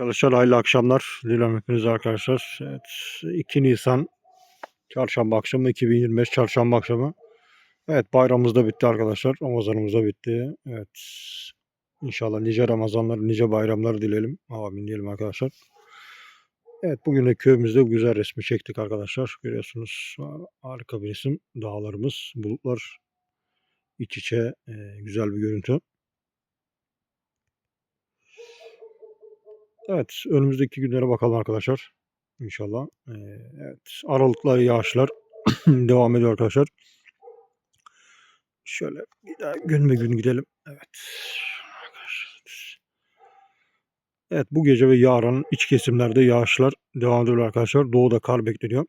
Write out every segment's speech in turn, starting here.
Arkadaşlar hayırlı akşamlar. Dilerim hepiniz arkadaşlar. Evet, 2 Nisan çarşamba akşamı 2025 çarşamba akşamı. Evet bayramımız da bitti arkadaşlar. Ramazanımız da bitti. Evet. İnşallah nice Ramazanlar, nice bayramlar dileyelim. Amin diyelim arkadaşlar. Evet bugün de köyümüzde güzel resmi çektik arkadaşlar. Görüyorsunuz harika bir resim. Dağlarımız, bulutlar iç içe e, güzel bir görüntü. Evet, önümüzdeki günlere bakalım arkadaşlar. İnşallah. Ee, evet, aralıklı yağışlar devam ediyor arkadaşlar. Şöyle bir daha gün be gün gidelim. Evet. Evet, bu gece ve yarın iç kesimlerde yağışlar devam ediyor arkadaşlar. Doğuda kar bekleniyor.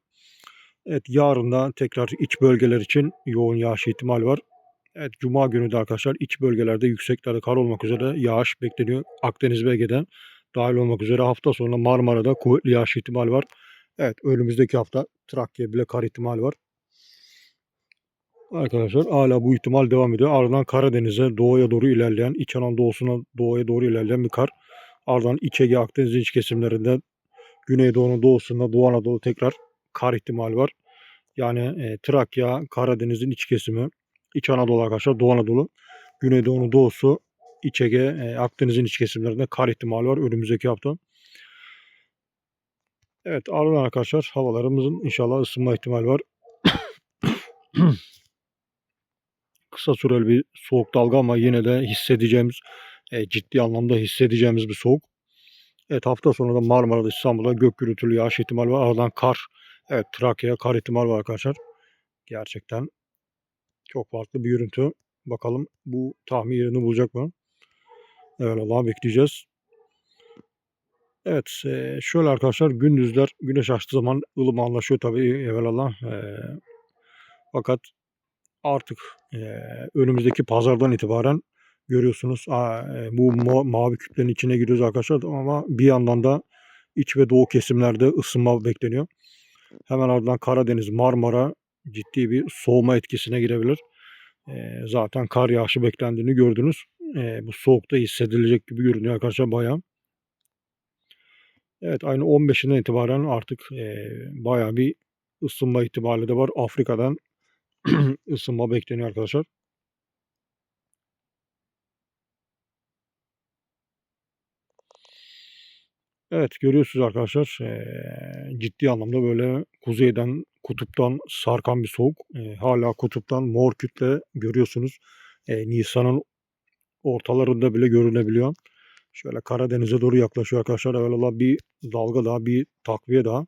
Evet, yarın da tekrar iç bölgeler için yoğun yağış ihtimali var. Evet, Cuma günü de arkadaşlar iç bölgelerde yükseklerde kar olmak üzere yağış bekleniyor. Akdeniz ve Ege'den dahil olmak üzere hafta sonu Marmara'da kuvvetli yağış ihtimali var. Evet önümüzdeki hafta Trakya bile kar ihtimali var. Arkadaşlar hala bu ihtimal devam ediyor. Ardından Karadeniz'e doğuya doğru ilerleyen, İç Anadolu'suna doğuya doğru ilerleyen bir kar. Ardından İç Ege, Akdeniz iç kesimlerinde Güneydoğu'nun doğusunda Doğu Anadolu tekrar kar ihtimali var. Yani e, Trakya, Karadeniz'in iç kesimi, İç Anadolu arkadaşlar, Doğu Anadolu, Güneydoğu'nun doğusu, İç Ege, e, Akdeniz'in iç kesimlerinde kar ihtimali var önümüzdeki hafta. Evet ardından arkadaşlar havalarımızın inşallah ısınma ihtimali var. Kısa süreli bir soğuk dalga ama yine de hissedeceğimiz, e, ciddi anlamda hissedeceğimiz bir soğuk. Evet hafta sonu da Marmara'da İstanbul'da gök gürültülü yağış ihtimali var. Ardından kar. Evet Trakya'ya kar ihtimali var arkadaşlar. Gerçekten çok farklı bir görüntü. Bakalım bu tahmin yerini bulacak mı? Evet Allah'a bekleyeceğiz. Evet şöyle arkadaşlar gündüzler güneş açtığı zaman ılımanlaşıyor tabii evvelallah. E, fakat artık önümüzdeki pazardan itibaren görüyorsunuz bu ma- mavi kütlenin içine giriyoruz arkadaşlar ama bir yandan da iç ve doğu kesimlerde ısınma bekleniyor. Hemen ardından Karadeniz, Marmara ciddi bir soğuma etkisine girebilir. Zaten kar yağışı beklendiğini gördünüz. E, bu soğukta hissedilecek gibi görünüyor arkadaşlar bayağı. Evet aynı 15'inden itibaren artık e, bayağı bir ısınma ihtimali de var. Afrika'dan ısınma bekleniyor arkadaşlar. Evet görüyorsunuz arkadaşlar e, ciddi anlamda böyle kuzeyden kutuptan sarkan bir soğuk. E, hala kutuptan mor kütle görüyorsunuz. E, Nisan'ın ortalarında bile görünebiliyor. Şöyle Karadeniz'e doğru yaklaşıyor arkadaşlar. Evvelallah bir dalga daha, bir takviye daha.